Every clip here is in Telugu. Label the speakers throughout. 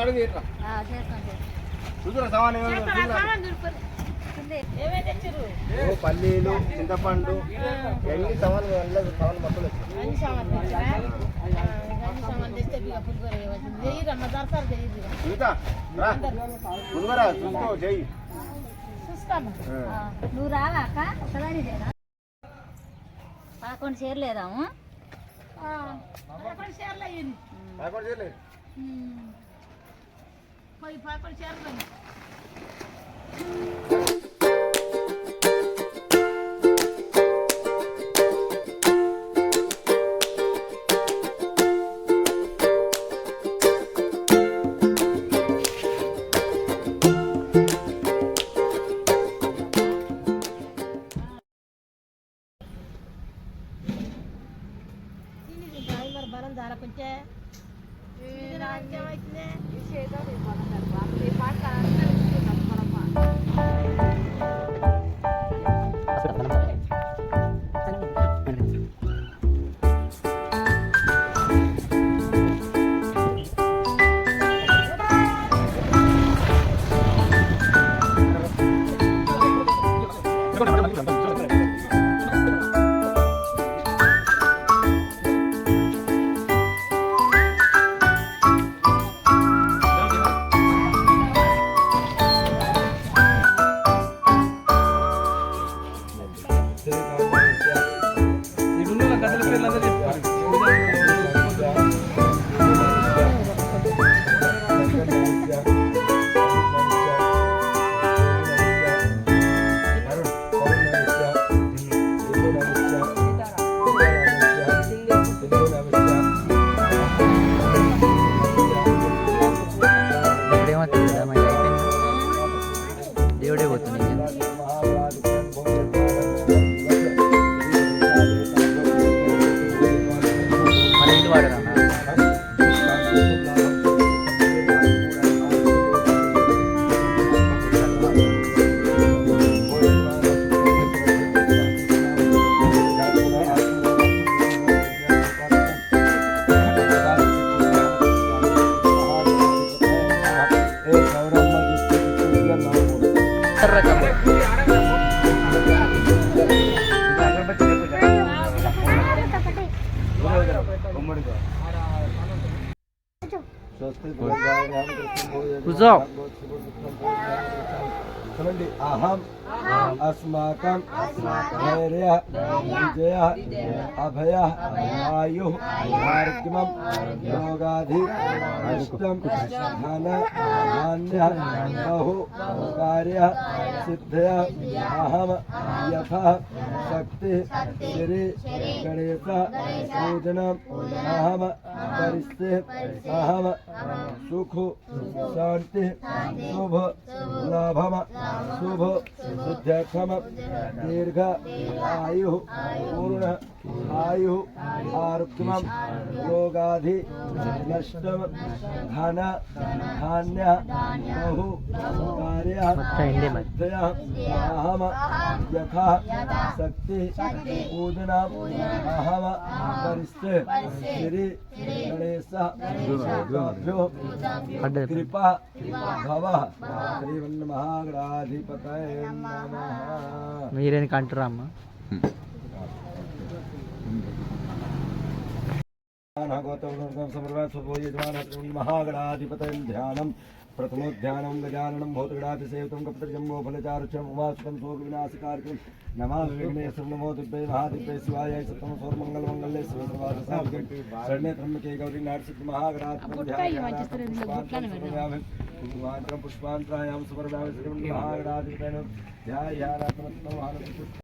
Speaker 1: అడుగు చూసారా సమాన్ పల్లీలు చింతపండు ఎన్ని సమాన్ సమాన్ మొత్తం చూసుకో చెయ్యి.
Speaker 2: నువ్వు రావా అక్క? ఒకదాని లేదా పదకొండు చీరలు వేదాము పదకొండు చీరలు అయ్యింది.
Speaker 3: મળી ફાકડ ચાર બની. కూర్చో.
Speaker 1: अस्माक धैर्य विजय अभय, आयु आर्किमं योगाधिष्टन बहु, कार्य, सिद्धयः, अहम, यथः, शक्ति, श्री, गणेश, पूजन, अहम, परिस्थितिः, अहम, सुख शांति शुभ लाभम शुभ सिद्ध Yachama, Dirga, Ayu, ఆయు ఆరోగ్యమం రోగాధి నష్టం ధన ధాన్య బహు కార్య అహమ యథా శక్తి పూజనం అహమ పరిస్థితి శ్రీ గణేశ కృప భవ అంటారా అమ్మ
Speaker 3: भगवान् भागवतं समर्वात्सवो
Speaker 1: महागणाधिपतं ध्यानं प्रथमोध्यानं गजाननं भौतगणातिसेवितं कपितजम्बो फलचारुचम् उवासुकं सोकविनाशकार्यं नमामि विघ्नेश्वरं नमो दिव्ये महादिव्ये शिवाय सत्तम सौर्मङ्गलमङ्गले शरण्ये त्र्यम्बके गौरी नाटसिद्धि महागणात्मध्यानं पुष्पान्तरायां
Speaker 2: सुवर्णाभिसृजं महागणाधिपतेन
Speaker 1: ध्यायानात्मत्वं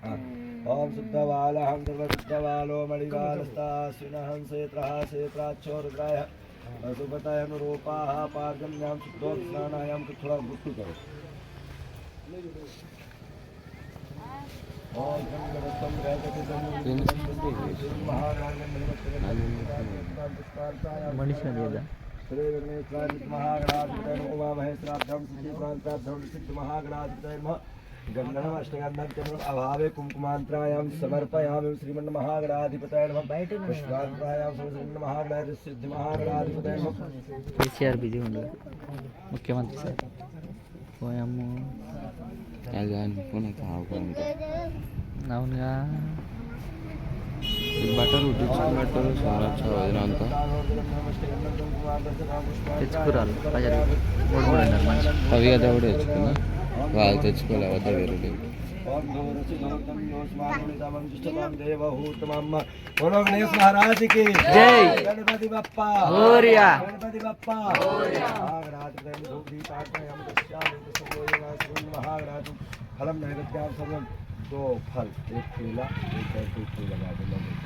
Speaker 1: ॐ शुद्धबालः सर्वशुद्धबालो मणिबालस्ताश्विनहंसेत्रः सेत्राच्छोरुद्राय वसुपतयनुरूपाः पार्जन्यां शुद्धोत्स्नानायां कृत्वा मृत्यु करो
Speaker 3: मनुष्य वेदा
Speaker 1: श्री अभावे कुंकुमांत्रायां समर्पयामि श्रीमन् महागणाधिपतय नमः पुष्पांत्रायां श्रीमन् महागणाधिपतय सिद्ध महागणाधिपतय नमः
Speaker 3: కేసీఆర్ బిజీ ఉండు ముఖ్యమంత్రి సార్ పోయాము అవునుగా
Speaker 4: బట్టలు ఉట్టించుకున్నట్టు చాలా వదిన అంతా
Speaker 3: తెచ్చుకురాలు ప్రజలు మూడు మూడు ఉన్నారు మనిషి
Speaker 4: అవి కదా కూడా తెచ్చుకున్నా వాళ్ళు తెచ్చుకోలే వద్ద వేరే లేవు
Speaker 1: ओम धूरसि धूर्तं योस्मानुनितमं जिष्टतं देवहूतमं बोलो गणेश महाराज की
Speaker 3: जय।
Speaker 1: गणपति बप्पा
Speaker 3: मोरया।
Speaker 1: गणपति बप्पा महागणाधिपतय धूपदीपार्थं दृश्यामि सर्वोयमा सर्वं महागणाधिपतय फलं नैवेद्यां सर्वं दो फल एक केला एक और दूध फूल लगा दो लोगों को।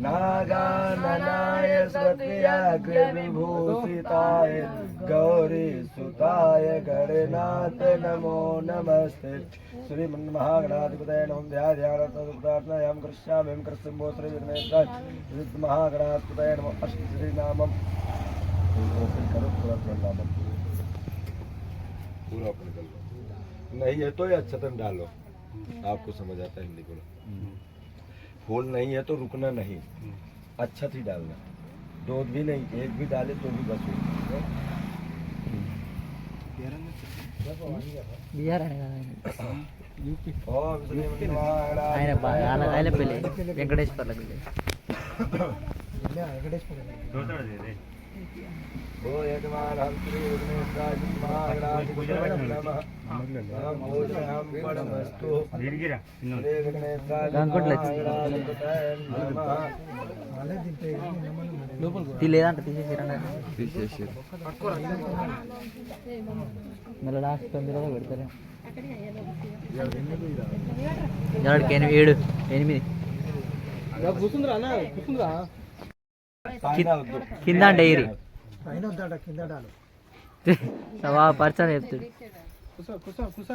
Speaker 1: नागाननाय स्वक्रियाग्रविभूषिताय गौरीसुताय गणनाथ नमो नमस्ते। श्रीमन्महागणाधिपतये नमः ध्याध्यानतदुप्रार्थनायां कृष्यामि कृष्णम्भो श्रीविघ्नेश्वर महागणाधिपतये नमः अष्टश्रीनामम् पूरा प्रणामम् कर लो। नहीं है तो ये अच्छतन डालो। आपको समझ आता है हिंदी बोलो। फूल नहीं है तो रुकना नहीं अच्छत ही डालना दूध भी नहीं एक भी डाले तो भी बस हो
Speaker 3: బీఆర్ అనే కదా ఆయన.
Speaker 1: ओम श्री मनोहरा
Speaker 3: ఆయన బా- ఆయన ఆయన పెళ్ళి వెంకటేశ్వర్ల పెళ్ళి
Speaker 1: ओ यजमान हम श्री विघ्नेश्वराय महागणाधिपतये नमः हम भोजनम परमस्तु श्री विघ्नेश्वराय
Speaker 3: కంకుట్లు
Speaker 1: महागणाधिपतये नमः
Speaker 3: తీ లేదంట తీసేసిరా
Speaker 4: తీసేసి
Speaker 3: మళ్ళీ లాస్ట్ తొమ్మిదిలో పెడతారు ఎవరికి ఎనిమిది ఏడు ఎనిమిది
Speaker 5: కూర్చుందిరా అన్న కూర్చుందిరా
Speaker 1: पाना वद्दु
Speaker 3: కింద అంటే ఎయిరి వా పర్సన్ చెప్తాడు.
Speaker 5: కూర్చో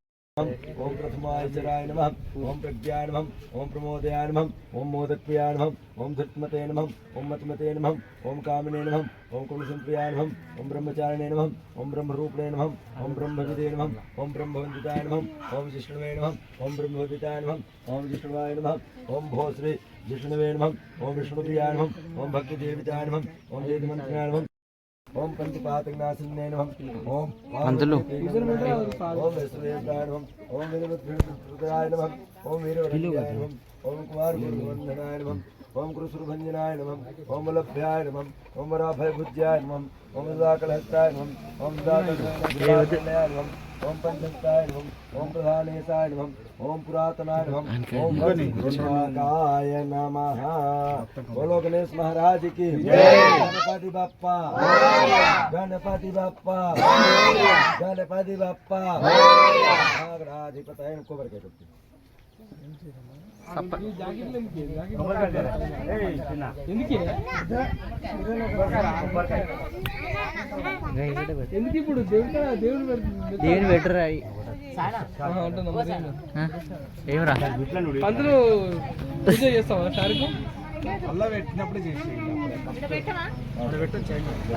Speaker 5: ഓം
Speaker 1: പ്രഥമാചരായ നമ ഓം പ്രജ്ഞാനമം ഓം പ്രമോദയാനമം ഓം മോദക്രിയാനമം ഓം ധൃത്മതേനമം ഓം മത്മതേനമം ഓം കാമനേനമം ഓം കുംസംപ്രിയാനമം ഓം ബ്രഹ്മചാരണേനമം ഓം ബ്രഹ്മരൂപണേനമം ഓം ബ്രഹ്മവിദേനമം ഓം ബ്രഹ്മവന്ദിതായനമം ഓം വിഷ്ണുവേനമം ഓം ബ്രഹ്മവന്ദിതായനമം ഓം വിഷ്ണുവായനമം ഓം ഭോശ്രീ വിഷ്ണുവേനമം ഓം വിഷ്ണുപ്രിയാനമം ഓം ഭക്തിദേവിതാനമം ഓം ജയതിമന്ത്രിയാനമം ओम पंचपातग्नाशिन्ये नमः ओम मंत्रलो ओम वैष्णवेन्द्राय नमः ओम विनोदाय नमः ओम वीरवराय नमः ओम कुमार गुरुवंदनाय नमः ओम कृष्णभंजनाय नमः ओम लभ्याय नमः ओम राभयभुज्याय नमः ओम दाकलहस्ताय नमः ओम दाकलहस्ताय नमः ओम पंचस्ताय नमः ओम प्रधानेशाय नमः ఓం పురాతనాయ ఓం భక్తికాయ నమ. బోలో గణేష్ మహారాజ్కి గణపతి బప్ప. గణపతి బప్ప. గణపతి బప్ప. నాగరాధిపత ఆయన కొబ్బరి కట్టి
Speaker 5: ఎందుకు? ఇప్పుడు దేవుడు దేవుడు
Speaker 3: దేవుడు పెట్టరా ఏమిరా?
Speaker 5: పంతులు పూజ చేస్తావా సార్కు?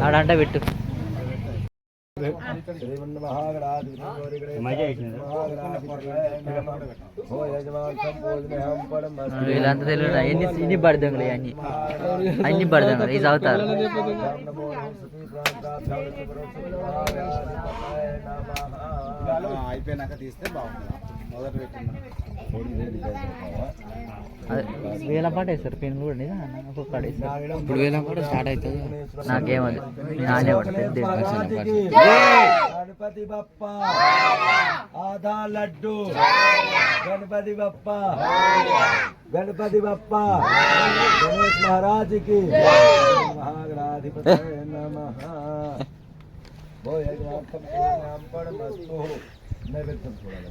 Speaker 3: ఆడంట పెట్టు. వీళ్ళంతా తెలియదు. ఎన్ని ఇన్ని పడదంగులు అన్ని అన్ని పడదంగులు ఇది అవుతారు
Speaker 1: అయిపోయినాక తీస్తే బాగుంటుంది. మొదటి పెట్టిన
Speaker 3: వేల పాట వేస్తారు పెన్ కూడా ఒక్కొక్కడ
Speaker 4: ఇప్పుడు వేల పాట స్టార్ట్ అవుతుంది.
Speaker 3: నాకేమది నానే
Speaker 1: గణపతి బప్ప ఆదా లడ్డు. గణపతి బప్ప గణపతి బప్ప గణేష్ మహారాజుకి. మహాగణాధిపతి నమ. నైవేద్యం చూడాలి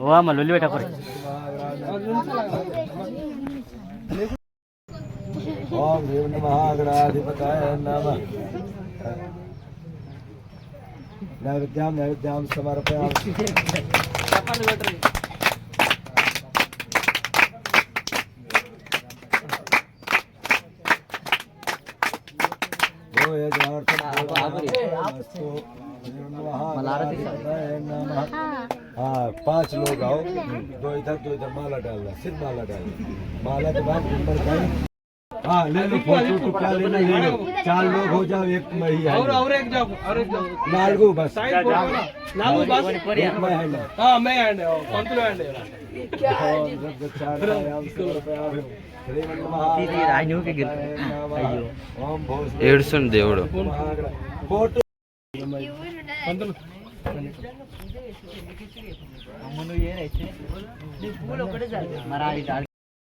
Speaker 1: ఓ
Speaker 3: అమ్మ లొల్లి పెట్టకూడదు
Speaker 1: ఓం శ్రీ మహాగణాధిపతాయ నమ నైవేద్యాం నైవేద్యాం సమర్పయామి हाँ पाँच लोग आओ दो इधर दो इधर, माला डालना सिर्फ़ माला डालना माला के बाद कहीं हाँ ले लो फोटो टुकड़ा ले लो ले लो चार लोग हो जाओ एक मैं ही
Speaker 5: और
Speaker 1: है
Speaker 5: और एक जाओ और एक जाओ
Speaker 1: नालगू बस
Speaker 5: साइड बोलो ना नालू बस
Speaker 1: एक मैं है ना
Speaker 5: हाँ मैं हैंड है पंतुल हैंड है
Speaker 1: ओम सद्गच्छामि समर्पयामि श्रीमन्
Speaker 3: ఇది రాజుకి గిరి అయ్యో
Speaker 1: ओम भो
Speaker 4: ఏడుస్తుంది దేవుడు
Speaker 1: फोटो
Speaker 5: పంతులు
Speaker 3: మరి అది కాదు.
Speaker 5: అయిపోయింది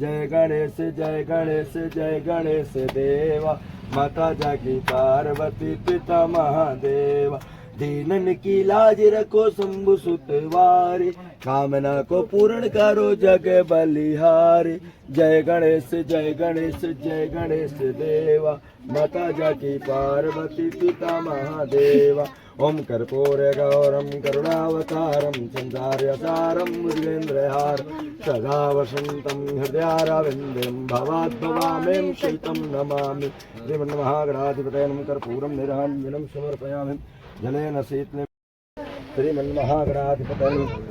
Speaker 1: जय गणेश जय गणेश जय गणेश देवा। माता जागी पार्वती पिता महादेवा। दीनन की लाज रखो शंभु सुतवारी। कामना को पूर्ण करो जग बलिहारी जय गणेश जय गणेश जय गणेश देवा माता जाकी पार्वती पिता महादेवा ओम कर्पूर गौरम करुणावतारम संसार्यसारम मृगेन्द्रहार सदा वसंतम हृदयारविंदम भवाद्भवामें शीतं नमामि श्रीमन्महागणाधिपतयनं कर्पूरं निराञ्जनं समर्पयामि जलेन शीतले श्रीमन्महागणाधिपतयं